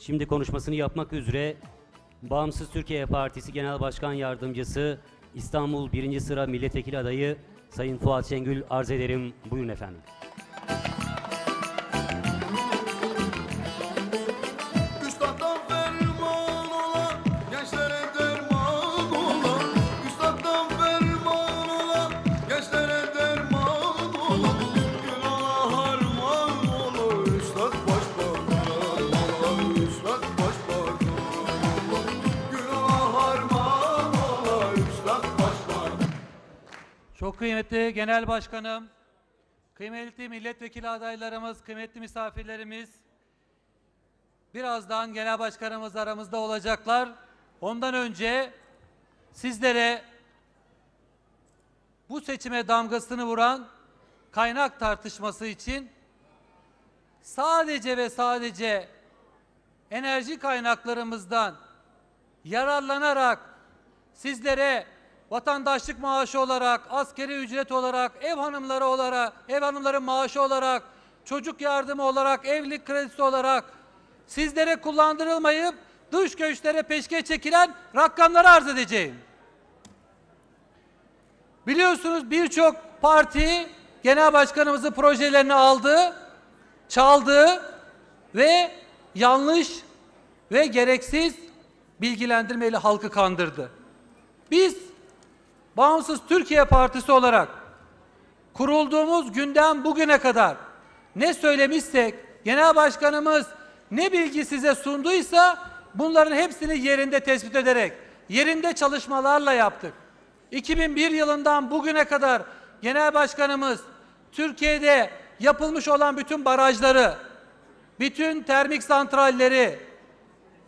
Şimdi konuşmasını yapmak üzere Bağımsız Türkiye Partisi Genel Başkan Yardımcısı İstanbul 1. sıra milletvekili adayı Sayın Fuat Şengül arz ederim. Buyurun efendim. Kıymetli Genel Başkanım, kıymetli milletvekili adaylarımız, kıymetli misafirlerimiz, birazdan Genel Başkanımız aramızda olacaklar. Ondan önce sizlere bu seçime damgasını vuran kaynak tartışması için sadece ve sadece enerji kaynaklarımızdan yararlanarak sizlere vatandaşlık maaşı olarak, askeri ücret olarak, ev hanımları olarak, ev hanımları maaşı olarak, çocuk yardımı olarak, evlilik kredisi olarak sizlere kullandırılmayıp dış göçlere peşke çekilen rakamları arz edeceğim. Biliyorsunuz birçok parti genel başkanımızın projelerini aldı, çaldı ve yanlış ve gereksiz bilgilendirmeyle halkı kandırdı. Biz Bağımsız Türkiye Partisi olarak kurulduğumuz günden bugüne kadar ne söylemişsek, genel başkanımız ne bilgi size sunduysa bunların hepsini yerinde tespit ederek, yerinde çalışmalarla yaptık. 2001 yılından bugüne kadar genel başkanımız Türkiye'de yapılmış olan bütün barajları, bütün termik santralleri,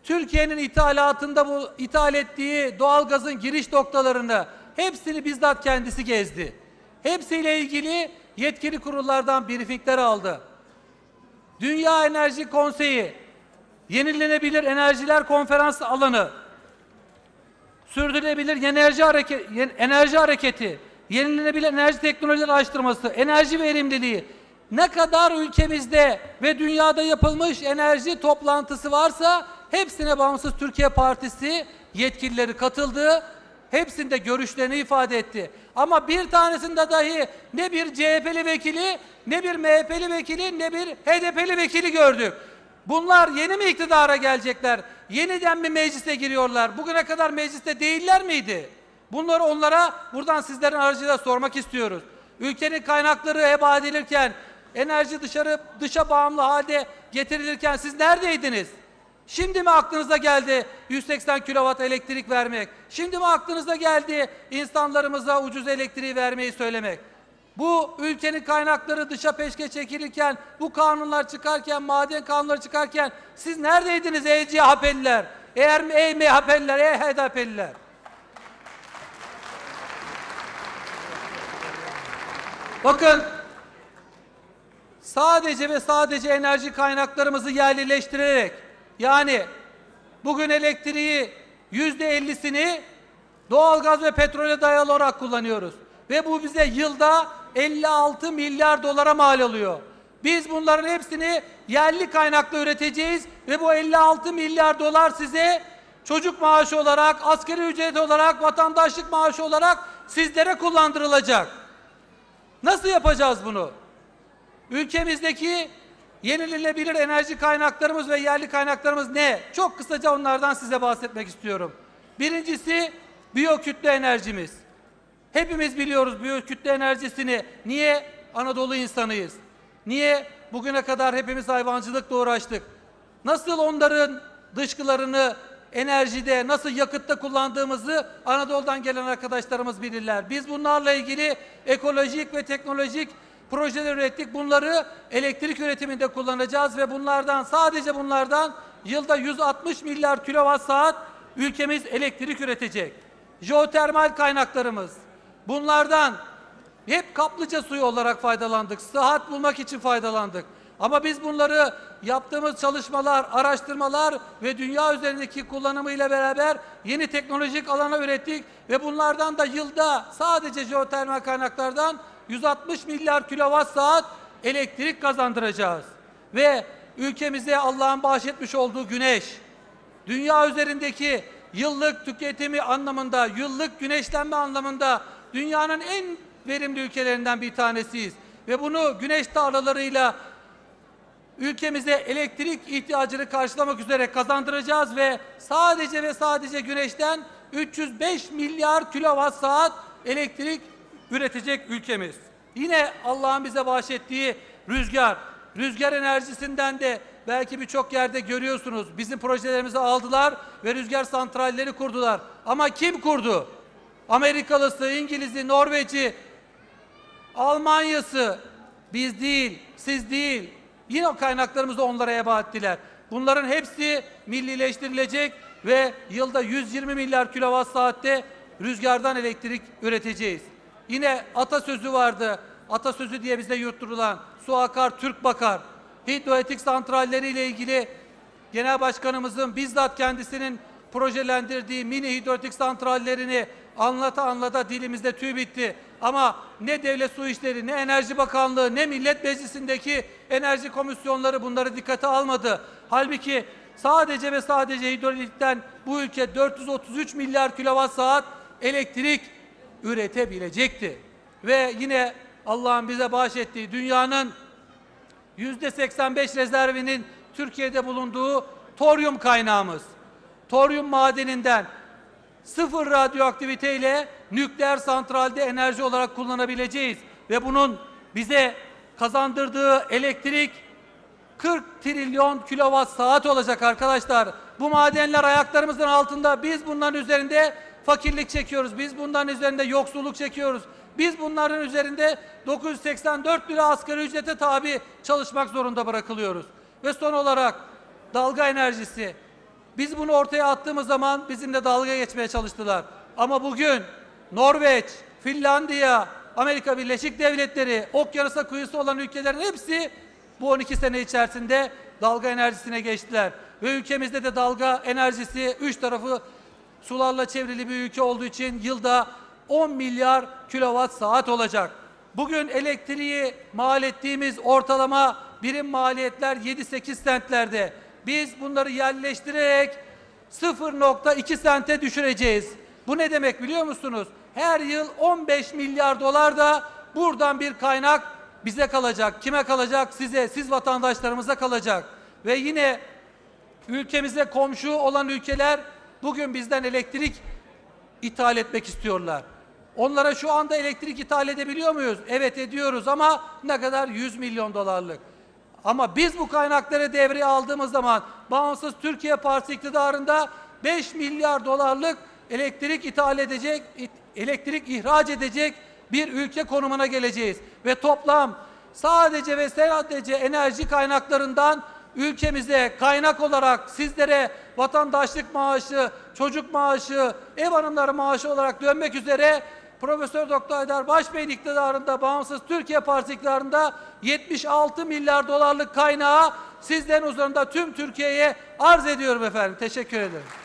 Türkiye'nin ithalatında bu ithal ettiği doğalgazın giriş noktalarını hepsini bizzat kendisi gezdi. Hepsiyle ilgili yetkili kurullardan briefingler aldı. Dünya Enerji Konseyi, Yenilenebilir Enerjiler Konferans Alanı, Sürdürülebilir Enerji, Hareket, enerji Hareketi, Yenilenebilir Enerji Teknolojileri Araştırması, Enerji Verimliliği, ne kadar ülkemizde ve dünyada yapılmış enerji toplantısı varsa hepsine Bağımsız Türkiye Partisi yetkilileri katıldı. Hepsinde görüşlerini ifade etti. Ama bir tanesinde dahi ne bir CHP'li vekili, ne bir MHP'li vekili, ne bir HDP'li vekili gördük. Bunlar yeni mi iktidara gelecekler? Yeniden mi meclise giriyorlar? Bugüne kadar mecliste değiller miydi? Bunları onlara buradan sizlerin aracılığıyla sormak istiyoruz. Ülkenin kaynakları heba edilirken, enerji dışarı dışa bağımlı halde getirilirken siz neredeydiniz? Şimdi mi aklınıza geldi 180 kilowatt elektrik vermek? Şimdi mi aklınıza geldi insanlarımıza ucuz elektriği vermeyi söylemek? Bu ülkenin kaynakları dışa peşke çekilirken, bu kanunlar çıkarken, maden kanunları çıkarken siz neredeydiniz ey CHP'liler? Eğer ey MHP'liler, ey HDP'liler? Bakın sadece ve sadece enerji kaynaklarımızı yerlileştirerek yani bugün elektriği yüzde ellisini doğalgaz ve petrole dayalı olarak kullanıyoruz. Ve bu bize yılda 56 milyar dolara mal oluyor. Biz bunların hepsini yerli kaynakla üreteceğiz ve bu 56 milyar dolar size çocuk maaşı olarak, askeri ücret olarak, vatandaşlık maaşı olarak sizlere kullandırılacak. Nasıl yapacağız bunu? Ülkemizdeki yenilenebilir enerji kaynaklarımız ve yerli kaynaklarımız ne? Çok kısaca onlardan size bahsetmek istiyorum. Birincisi biyokütle enerjimiz. Hepimiz biliyoruz biyokütle enerjisini. Niye? Anadolu insanıyız. Niye? Bugüne kadar hepimiz hayvancılıkla uğraştık. Nasıl onların dışkılarını enerjide, nasıl yakıtta kullandığımızı Anadolu'dan gelen arkadaşlarımız bilirler. Biz bunlarla ilgili ekolojik ve teknolojik projeler ürettik. Bunları elektrik üretiminde kullanacağız ve bunlardan sadece bunlardan yılda 160 milyar kilowatt saat ülkemiz elektrik üretecek. Jeotermal kaynaklarımız. Bunlardan hep kaplıca suyu olarak faydalandık. Sıhhat bulmak için faydalandık. Ama biz bunları yaptığımız çalışmalar, araştırmalar ve dünya üzerindeki kullanımıyla beraber yeni teknolojik alana ürettik ve bunlardan da yılda sadece jeotermal kaynaklardan 160 milyar kilowatt saat elektrik kazandıracağız. Ve ülkemize Allah'ın bahşetmiş olduğu güneş, dünya üzerindeki yıllık tüketimi anlamında, yıllık güneşlenme anlamında dünyanın en verimli ülkelerinden bir tanesiyiz. Ve bunu güneş tarlalarıyla ülkemize elektrik ihtiyacını karşılamak üzere kazandıracağız ve sadece ve sadece güneşten 305 milyar kilowatt saat elektrik üretecek ülkemiz. Yine Allah'ın bize bahşettiği rüzgar, rüzgar enerjisinden de belki birçok yerde görüyorsunuz. Bizim projelerimizi aldılar ve rüzgar santralleri kurdular. Ama kim kurdu? Amerikalısı, İngiliz'i, Norveç'i, Almanya'sı biz değil, siz değil. Yine o kaynaklarımızı onlara heba ettiler. Bunların hepsi millileştirilecek ve yılda 120 milyar kilowatt saatte rüzgardan elektrik üreteceğiz. Yine atasözü vardı. Atasözü diye bize yutturulan su akar Türk bakar. Hidroelektrik santralleri ile ilgili Genel Başkanımızın bizzat kendisinin projelendirdiği mini hidroelektrik santrallerini anlata anlata dilimizde tüy bitti. Ama ne Devlet Su İşleri, ne Enerji Bakanlığı, ne Millet Meclisi'ndeki enerji komisyonları bunları dikkate almadı. Halbuki sadece ve sadece hidroelektrikten bu ülke 433 milyar kilowatt saat elektrik üretebilecekti. Ve yine Allah'ın bize bahşettiği dünyanın yüzde 85 rezervinin Türkiye'de bulunduğu toryum kaynağımız. Toryum madeninden sıfır radyoaktivite ile nükleer santralde enerji olarak kullanabileceğiz. Ve bunun bize kazandırdığı elektrik 40 trilyon kilowatt saat olacak arkadaşlar. Bu madenler ayaklarımızın altında. Biz bunların üzerinde fakirlik çekiyoruz. Biz bunların üzerinde yoksulluk çekiyoruz. Biz bunların üzerinde 984 lira asgari ücrete tabi çalışmak zorunda bırakılıyoruz. Ve son olarak dalga enerjisi. Biz bunu ortaya attığımız zaman bizimle dalga geçmeye çalıştılar. Ama bugün Norveç, Finlandiya, Amerika Birleşik Devletleri, okyanusa kıyısı olan ülkelerin hepsi bu 12 sene içerisinde dalga enerjisine geçtiler. Ve ülkemizde de dalga enerjisi üç tarafı sularla çevrili bir ülke olduğu için yılda 10 milyar kilowatt saat olacak. Bugün elektriği mal ettiğimiz ortalama birim maliyetler 7-8 sentlerde. Biz bunları yerleştirerek 0.2 sente düşüreceğiz. Bu ne demek biliyor musunuz? Her yıl 15 milyar dolar da buradan bir kaynak bize kalacak. Kime kalacak? Size, siz vatandaşlarımıza kalacak. Ve yine ülkemize komşu olan ülkeler bugün bizden elektrik ithal etmek istiyorlar. Onlara şu anda elektrik ithal edebiliyor muyuz? Evet ediyoruz ama ne kadar? 100 milyon dolarlık. Ama biz bu kaynakları devreye aldığımız zaman Bağımsız Türkiye Partisi iktidarında 5 milyar dolarlık elektrik ithal edecek, elektrik ihraç edecek bir ülke konumuna geleceğiz. Ve toplam sadece ve sadece enerji kaynaklarından ülkemize kaynak olarak sizlere vatandaşlık maaşı, çocuk maaşı, ev hanımları maaşı olarak dönmek üzere Profesör Doktor Aydar Başbey'in iktidarında, Bağımsız Türkiye Partisi iktidarında 76 milyar dolarlık kaynağı sizlerin huzurunda tüm Türkiye'ye arz ediyorum efendim. Teşekkür ederim.